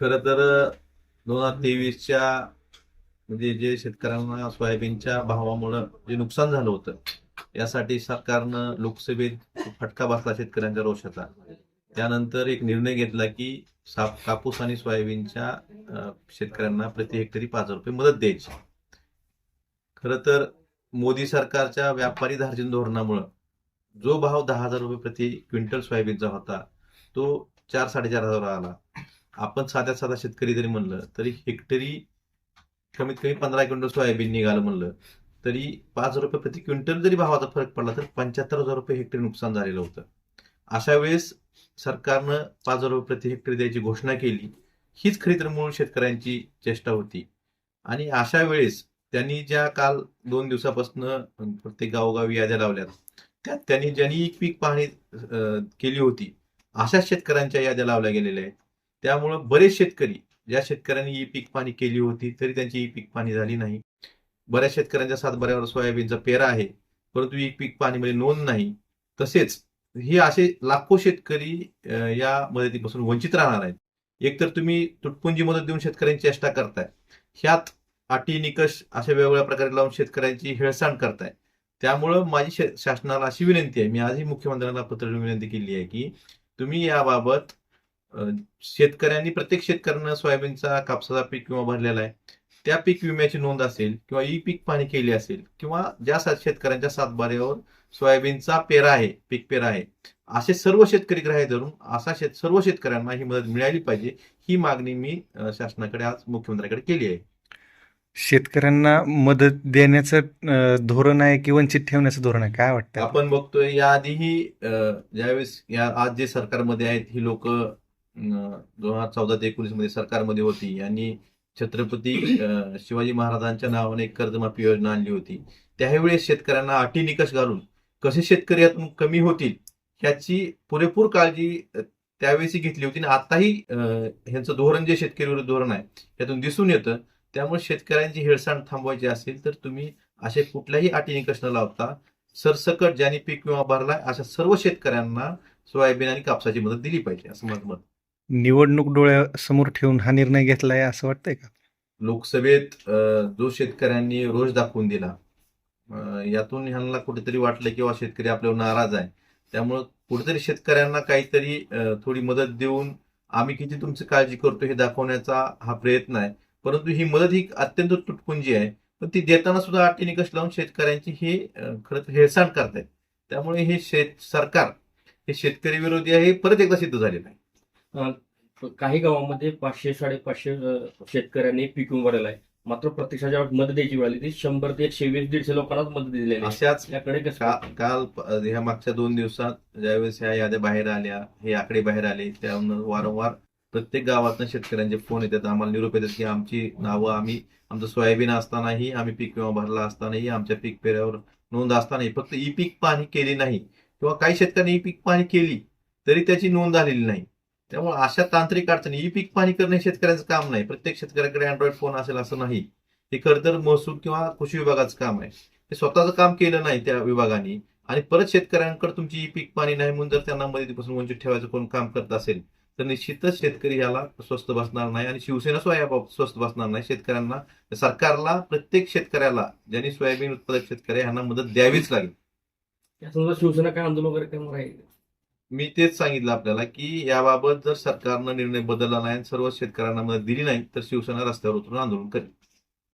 खर तर दोन हजार तेवीसच्या म्हणजे जे शेतकऱ्यांना सोयाबीनच्या भावामुळं जे नुकसान झालं होतं यासाठी सरकारनं लोकसभेत फटका बसला शेतकऱ्यांच्या रोषाचा. त्यानंतर एक निर्णय घेतला की साप कापूस आणि सोयाबीनच्या शेतकऱ्यांना प्रति हेक्टरी पाच हजार रुपये मदत द्यायची. खरं तर मोदी सरकारच्या व्यापारी धार्जिन धोरणामुळं जो भाव दहा हजार रुपये प्रति क्विंटल सोयाबीनचा होता तो चार साडेचार हजार आला. आपण साध्या साधा शेतकरी जरी म्हणलं तरी हेक्टरी कमीत कमी पंधरा क्विंटल सोयाबीन निघालं म्हणलं तरी पाच रुपये प्रति क्विंटल जरी भावाचा फरक पडला तर पंच्याहत्तर हजार रुपये हेक्टरी नुकसान झालेलं होतं. अशा वेळेस सरकारनं पाच हजार रुपये प्रति हेक्टरी द्यायची घोषणा केली हीच खरी तर मूळ शेतकऱ्यांची चेष्टा होती. आणि अशा वेळेस त्यांनी ज्या काल दोन दिवसापासून प्रत्येक गावोगावी याद्या लावल्यात त्यात त्यांनी ज्यांनी एक पीक पाहणी केली होती अशाच शेतकऱ्यांच्या याद्या लावल्या गेलेल्या आहेत. त्यामुळं बरेच शेतकरी ज्या शेतकऱ्यांनी ही पीक पाणी केली होती तरी त्यांची ही पीक पाणी झाली नाही. बऱ्याच शेतकऱ्यांच्या सातबाऱ्यावर सोयाबीनचा पेरा आहे परंतु ही पीक पाणीमध्ये नोंद नाही. तसेच हे असे लाखो शेतकरी या मदतीपासून वंचित राहणार आहेत. एकतर तुम्ही तुटपुंजी मदत देऊन शेतकऱ्यांची चेष्टा करताय. ह्यात अटी निकष अशा वेगवेगळ्या प्रकारे लावून शेतकऱ्यांची हेळसांड करताय. त्यामुळं माझी शासनाला अशी विनंती आहे मी आजही मुख्यमंत्र्यांना पत्र विनंती केली आहे की तुम्ही याबाबत शेतकऱ्यांनी प्रत्येक शेतकऱ्यानं सोयाबीनचा कापसाचा पीक विमा भरलेला आहे. त्या पीक विम्याची नोंद असेल किंवा ई पीक पाणी केली असेल किंवा ज्या सात शेतकऱ्यांच्या सातबाऱ्यावर सोयाबीनचा पेरा आहे पीक पेरा आहे असे सर्व शेतकरी ग्राह्य धरून असा शेत सर्व शेतकऱ्यांना ही मदत मिळाली पाहिजे ही मागणी मी शासनाकडे आज मुख्यमंत्र्यांकडे केली आहे. शेतकऱ्यांना मदत देण्याचं धोरण आहे की वंचित ठेवण्याचं धोरण आहे? काय वाटतं आपण बघतोय याआधीही ज्यावेळेस या आज जे सरकारमध्ये आहेत ही लोक दोन हजार चौदा ते एकोणीसमध्ये सरकारमध्ये होती. आणि छत्रपती शिवाजी महाराजांच्या नावाने एक कर्जमाफी योजना आणली होती. त्यावेळेस शेतकऱ्यांना अटी निकष घालून कसे शेतकरी यातून कमी होतील ह्याची पुरेपूर काळजी त्यावेळेस घेतली होती. आणि आताही ह्यांचं धोरण जे शेतकरी विरुद्ध धोरण आहे त्यातून दिसून येतं. त्यामुळे शेतकऱ्यांची हेळसांड थांबवायची असेल तर तुम्ही असे कुठल्याही अटी निकष न लावता सरसकट ज्यांनी पीक विमा भरलाय अशा सर्व शेतकऱ्यांना सोयाबीन आणि कापसाची मदत दिली पाहिजे असं माझं मत निवडणूक डोळ्यासमोर ठेवून हा निर्णय घेतलाय असं वाटतंय का? लोकसभेत जो शेतकऱ्यांनी रोष दाखवून दिला यातून ह्यांना कुठेतरी वाटलं किंवा शेतकरी आपल्यावर नाराज आहे. त्यामुळं कुठेतरी शेतकऱ्यांना काहीतरी अं, थोडी मदत देऊन आम्ही किती तुमची काळजी करतो हे दाखवण्याचा हा प्रयत्न आहे. परंतु ही मदत ही अत्यंत तुटपुंजी आहे. पण ती देताना सुद्धा अटी निकष लावून शेतकऱ्यांची ही खरं तर हेळसांड करतायत. त्यामुळे हे शेत सरकार हे शेतकरी विरोधी आहे हे परत एकदा सिद्ध झालेलं आहे. काही गावामध्ये पाचशे साडेपाचशे शेतकऱ्यांनी पीक विमा भरलेला आहे. मात्र प्रत्यक्षात ज्यावेळेस मदत द्यायची वेळ आली ती शंभर ते एकशे वीस दीडशे लोकांनाच मदत दिलेली आहे. अशाच का- काल ह्या मागच्या दोन दिवसात ज्यावेळेस ह्या याद्या बाहेर आल्या हे आकडे बाहेर आले त्यामुळे वारंवार प्रत्येक गावातनं शेतकऱ्यांचे फोन येतात आम्हाला निरोप येतात की आमची नावं आम्ही आमचं सोयाबीन असतानाही आम्ही पीक विमा भरला असतानाही आमच्या पीक पेऱ्यावर नोंद असतानाही फक्त ई पीक पाहणी केली नाही. किंवा काही शेतकऱ्यांनी ई पीक पाहणी केली तरी त्याची नोंद झालेली नाही. त्यामुळे अशा तांत्रिक अडचणी ई पीक पाणी करणे शेतकऱ्यांचं काम नाही. प्रत्येक शेतकऱ्याकडे अँड्रॉइड फोन असेल असं नाही. हे खरं तर महसूल किंवा कृषी विभागाचं काम आहे. ते स्वतःचं काम केलं नाही त्या विभागाने आणि परत शेतकऱ्यांकडे तुमची ई पीक पाणी नाही म्हणून जर त्यांना मदतीपासून वंचित ठेवायचं कोण काम करत असेल तर निश्चितच शेतकरी याला स्वस्त बसणार नाही आणि शिवसेना सुद्धा याबाबत स्वस्त बसणार नाही. शेतकऱ्यांना सरकारला प्रत्येक शेतकऱ्याला ज्यांनी सोयाबीन उत्पादक शेतकरी यांना मदत द्यावीच लागेल. शिवसेना काय आंदोलन वगैरे करणार आहे? मी तेच सांगितलं आपल्याला की याबाबत जर सरकारनं निर्णय बदलला नाही आणि सर्व शेतकऱ्यांना मदत दिली नाही तर शिवसेना रस्त्यावर उतरून आंदोलन करेल.